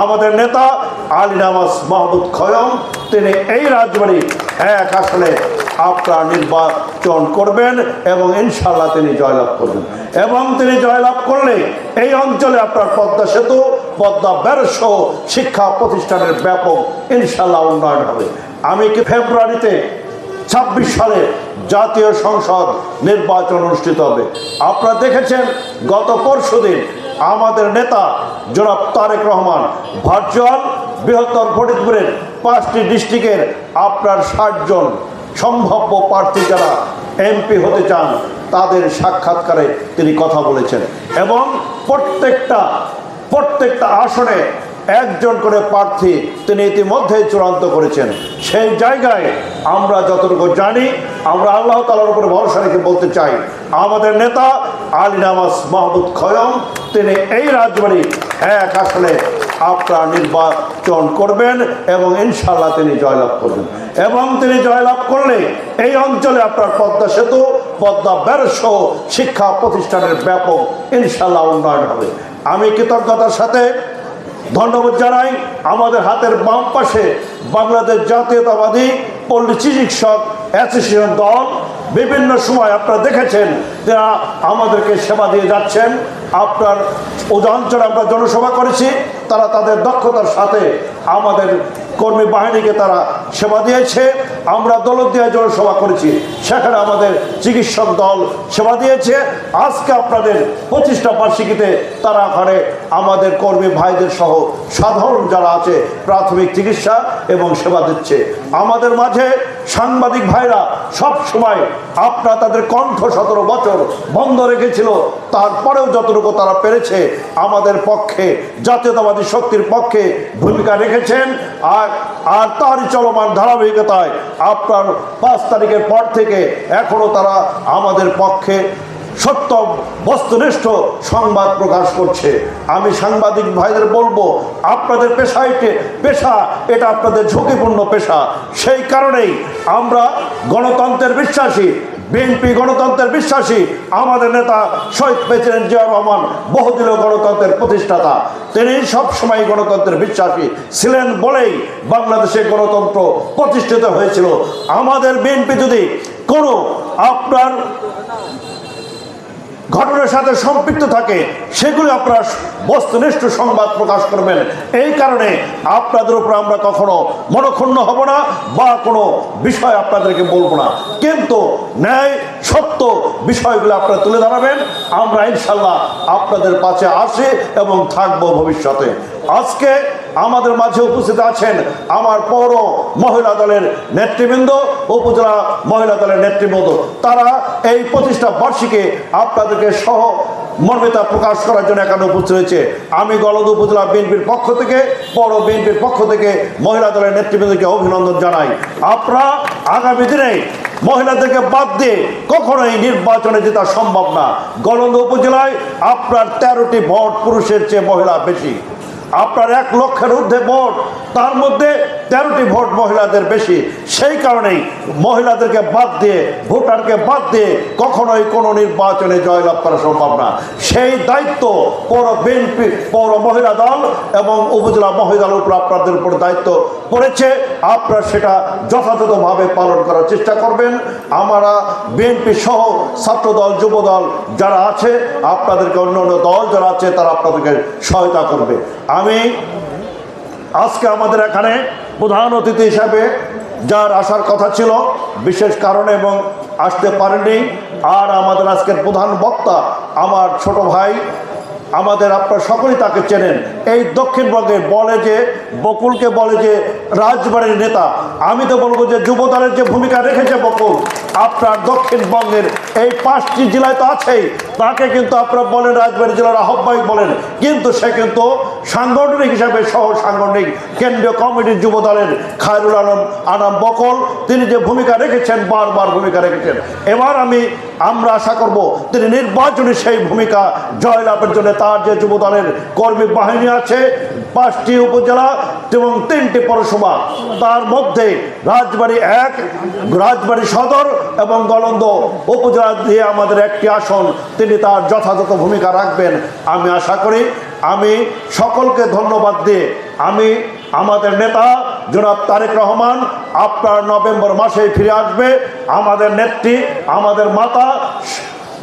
আমাদের নেতা আলী নামাজ মাহমুদ খয়ম, তিনি এই রাজবাড়ি এক আসলে আপনার নির্বাচন করবেন এবং ইনশাল্লাহ তিনি জয়লাভ করবেন। এবং তিনি জয়লাভ করলে এই অঞ্চলে আপনার পদ্মা সেতু, পদ্মা ব্যারস শিক্ষা প্রতিষ্ঠানের ব্যাপক ইনশাল্লাহ উন্নয়ন হবে। আমি কি ফেব্রুয়ারিতে ছাব্বিশ সালে জাতীয় সংসদ নির্বাচন অনুষ্ঠিত হবে? আপনারা দেখেছেন, গত পরশুদিন আমাদের নেতা জনাব তারেক রহমান ভার্চুয়াল বৃহত্তর ফরিদপুরের পাঁচটি ডিস্ট্রিক্টের আপনার ষাটজন সম্ভাব্য প্রার্থী যারা এমপি হতে চান, তাদের সাক্ষাৎকারে তিনি কথা বলেছেন এবং প্রত্যেকটা প্রত্যেকটা আসনে একজন করে প্রার্থী তিনি ইতিমধ্যেই চূড়ান্ত করেছেন। সেই জায়গায় আমরা যতটুকু জানি, আমরা আল্লাহ তালার উপরে ভরসা রেখে বলতে চাই, আমাদের নেতা আলী নামাজ মাহমুদ খয়ম, তিনি এই রাজবাড়ি এক আসলে আপনার নির্বাচন করবেন এবং ইনশাল্লাহ তিনি জয়লাভ করবেন। এবং তিনি জয়লাভ করলে এই অঞ্চলে আপনার পদ্মা সেতু, পদ্মা ব্যারস শিক্ষা প্রতিষ্ঠানের ব্যাপক ইনশাল্লাহ উন্নয়ন হবে। আমি কৃতজ্ঞতার সাথে ধন্যবাদ জানাই। আমাদের হাতের বাম পাশে বাংলাদেশ জাতীয়তাবাদী পল্লী চিকিৎসক অ্যাসোসিয়েশন দল বিভিন্ন সময় আপনারা দেখেছেন যারা আমাদেরকে সেবা দিয়ে যাচ্ছেন। আপনার উদাহরণ আমরা জনসভা করেছি, তারা তাদের দক্ষতার সাথে আমাদের কর্মী বাহিনীকে তারা সেবা দিয়েছে। আমরা দলত দিয়ে জনসভা করেছি। সেখানে আমাদের চিকিৎসক দল সেবা দিয়েছে। আজকে আপনাদের পঁচিশটা বার্ষিকীতে তারা ওখানে আমাদের কর্মী ভাইদের সহ সাধারণ যারা আছে, প্রাথমিক চিকিৎসা এবং সেবা দিচ্ছে। আমাদের মাঝে সাংবাদিক ভাইরা সব সময় আপনারা তাদের কণ্ঠ সতেরো বছর বন্ধ রেখেছিল, তারপরেও যতটুকু তারা পেরেছে, আমাদের পক্ষে, জাতীয়তাবাদী শক্তির পক্ষে ভূমিকা রেখেছেন। আর আর তারই চলমান ধারাবাহিকতায় আপনার পাঁচ তারিখের পর থেকে এখনও তারা আমাদের পক্ষে সত্য বস্তুনিষ্ঠ সংবাদ প্রকাশ করছে। আমি সাংবাদিক ভাইদের বলব, আপনাদের পেশা পেশা, এটা আপনাদের ঝুঁকিপূর্ণ পেশা। সেই কারণেই আমরা গণতন্ত্রের বিশ্বাসী, বিএনপি গণতন্ত্রের বিশ্বাসী, আমাদের নেতা শহীদ প্রেসিডেন্ট জিয়া রহমান বহুদিনীয় গণতন্ত্রের প্রতিষ্ঠাতা। তিনি সবসময় গণতন্ত্রের বিশ্বাসী ছিলেন বলেই বাংলাদেশে গণতন্ত্র প্রতিষ্ঠিত হয়েছিল। আমাদের বিএনপি যদি কোনো আপনার ঘটনার সাথে সম্পৃক্ত থাকে, সেগুলি আপনারা বস্তুনিষ্ঠ সংবাদ প্রকাশ করবেন। এই কারণে আপনাদের উপর আমরা কখনো মনক্ষুণ্ণ হব না বা কোনো বিষয় আপনাদেরকে বলব না। কিন্তু ন্যায়, সত্য বিষয়গুলো আপনারা তুলে ধরাবেন। আমরা ইনশাল্লাহ আপনাদের পাশে আসি এবং থাকব ভবিষ্যতে। আজকে আমাদের মাঝে উপস্থিত আছেন আমার পৌর মহিলা দলের নেতৃবৃন্দ, উপজেলা মহিলা দলের নেতৃবৃন্দ। তারা এই প্রতিষ্ঠা বার্ষিকে আপনাদেরকে সহ মর্মিতা প্রকাশ করার জন্য এখানে উপস্থিত হয়েছে। আমি গলদ উপজেলা বিএনপির পক্ষ থেকে, পৌর বিএনপির পক্ষ থেকে মহিলা দলের নেতৃবৃন্দকে অভিনন্দন জানাই। আপনারা আগামী দিনে মহিলাদেরকে বাদ দিয়ে কখনোই নির্বাচনে জেতা সম্ভব না। গলন্দ উপজেলায় আপনার তেরোটি ভোট পুরুষের চেয়ে মহিলা বেশি। আপনার এক লক্ষের ঊর্ধ্বে ভোট তার মধ্যে তেরোটি ভোট মহিলাদের বেশি, সেই কারণেই মহিলাদেরকে বাদ দিয়ে, ভোটারকে বাদ দিয়ে কখনোই কোনো নির্বাচনে জয়লাভ করা সম্ভব না। সেই দায়িত্ব পৌর বিএনপি, পৌর মহিলা দল এবং উপজেলা মহিলা দল উপর আপনাদের উপর দায়িত্ব পড়েছে। আপনারা সেটা যথাযথভাবে পালন করার চেষ্টা করবেন। আমরা বিএনপি সহ ছাত্রদল যুবদল যারা আছে, আপনাদেরকে অন্য অন্য দল যারা আছে, তারা আপনাদেরকে সহায়তা করবে। আমি আজকে আমাদের এখানে প্রধান অতিথি হিসাবে যার আসার কথা ছিল, বিশেষ কারণে এবং আসতে পারেনি। আর আমাদের আজকের প্রধান বক্তা আমার ছোট ভাই, আমাদের আপনারা সকলেই তাকে চেনেন। এই দক্ষিণবঙ্গে বলে যে, বকুলকে বলে যে, রাজবাড়ির নেতা। আমি তো বলব যে, যুবদলের যে ভূমিকা রেখেছে বকুল, আপনার দক্ষিণবঙ্গের এই পাঁচটি জেলায় তো আছেই। তাকে কিন্তু আপনারা বলেন, রাজবাড়ি জেলার আহ্বায়ক বলেন। কিন্তু সে কিন্তু সাংগঠনিক হিসাবে সহ সাংগঠনিক কেন্দ্রীয় কমিটির যুবদলের খায়রুল আলম, আনাম বকল, তিনি যে ভূমিকা রেখেছেন, বারবার ভূমিকা রেখেছেন। এবার আমি, আমরা আশা করব তিনি নির্বাচনী সেই ভূমিকা জয়লাভের জন্য তার যে যুবদলের কর্মী বাহিনী আছে, পাঁচটি উপজেলা এবং তিনটি পৌরসভা, তার মধ্যে রাজবাড়ি এক, রাজবাড়ি সদর এবং গলন্দ উপজেলা দিয়ে আমাদের একটি আসন, তিনি তার যথাযথ ভূমিকা রাখবেন। আমি আশা করি আমি সকলকে ধন্যবাদ দিয়ে আমি আমাদের নেতা জনাব তারেক রহমান আপনার নভেম্বর মাসে ফিরে আসবে। আমাদের নেত্রী, আমাদের মাতা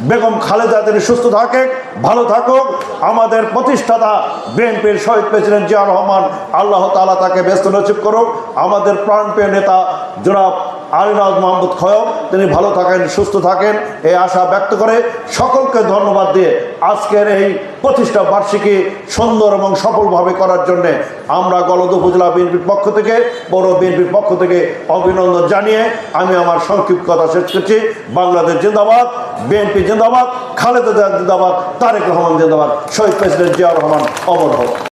বেগম খালেদা তিনি সুস্থ থাকেন ভালো থাকুক। আমাদের প্রতিষ্ঠাতা বিএনপির শহীদ প্রেসিডেন্ট জিয়া রহমান আল্লাহ তালা তাকে ব্যস্ত নচিব করুক। আমাদের প্রাণপ্রিয় নেতা জনাব আলিনাজ মাহমুদ খয়ম, তিনি ভালো থাকেন, সুস্থ থাকেন, এই আশা ব্যক্ত করে সকলকে ধন্যবাদ দিয়ে আজকের এই প্রতিষ্ঠা বার্ষিকী সুন্দর এবং সফলভাবে করার জন্য আমরা গলদ উপজেলা বিএনপির পক্ষ থেকে, বড় বিএনপির পক্ষ থেকে অভিনন্দন জানিয়ে আমি আমার সংক্ষিপ্ত কথা শেষ করছি। বাংলাদেশ জিন্দাবাদ, বিএনপি জিন্দাবাদ, খালেদা জিন্দাবাদ, তারেক রহমান জিন্দাবাদ, শহীদ প্রেসিডেন্ট জিয়া রহমান অমর হোক।